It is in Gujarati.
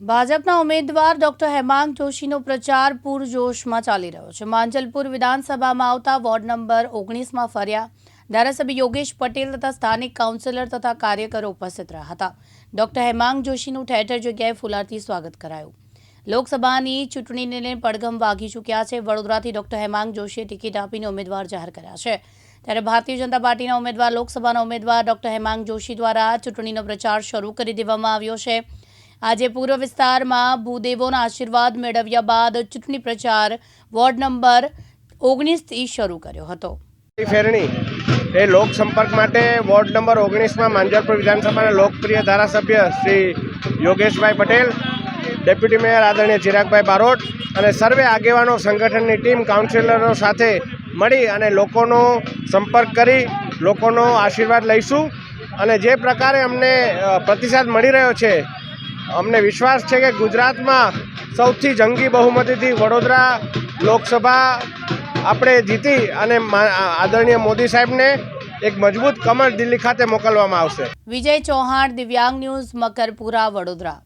ભાજપના ઉમેદવાર ડોક્ટર હેમાંગ જોશીનો પ્રચાર પૂરજોશમાં ચાલી રહ્યો છે. માંજલપુર વિધાનસભામાં આવતા વોર્ડ નંબર ઓગણીસમાં ફર્યા. ધારાસભ્ય યોગેશ પટેલ તથા સ્થાનિક કાઉન્સિલર તથા કાર્યકરો ઉપસ્થિત રહ્યા હતા. ડોક્ટર હેમાંગ જોશીનું ઠેર જગ્યાએ ફુલારથી સ્વાગત કરાયું. લોકસભાની ચૂંટણીને પડઘમ વાગી ચૂક્યા છે. વડોદરાથી ડોક્ટર હેમાંગ જોશીએ ટિકિટ આપીને ઉમેદવાર જાહેર કર્યા છે. ત્યારે ભારતીય જનતા પાર્ટીના ઉમેદવાર, લોકસભાના ઉમેદવાર ડોક્ટર હેમાંગ જોશી દ્વારા ચૂંટણીનો પ્રચાર શરૂ કરી દેવામાં આવ્યો છે. આજે પૂર્વ વિસ્તારમાં ભૂદેવોના આશીર્વાદ મેળવ્યા બાદ ચૂંટણી પ્રચાર વોર્ડ નંબર ઓગણીસથી શરૂ કર્યો હતો. ફેરણી. એ લોકસંપર્ક માટે વોર્ડ નંબર ઓગણીસમાં માંજરપુર વિધાનસભાના લોકપ્રિય ધારાસભ્ય શ્રી યોગેશભાઈ પટેલ, ડેપ્યુટી મેયર આદરણીય ચિરાગભાઈ બારોટ અને સર્વે આગેવાનો સંગઠનની ટીમ કાઉન્સિલરો સાથે મળી અને લોકોનો સંપર્ક કરી, લોકોનો આશીર્વાદ લઈશું. અને જે પ્રકારે અમને પ્રતિસાદ મળી રહ્યો છે અમને વિશ્વાસ છે કે ગુજરાતમાં સૌથી જંગી બહુમતીથી વડોદરા લોકસભા આપણે જીતી અને આદરણીય મોદી સાહેબને એક મજબૂત કમર દિલ્હી ખાતે મોકલવામાં આવશે. વિજય ચૌહાણ, દિવ્યાંગ ન્યૂઝ, મકરપુરા, વડોદરા.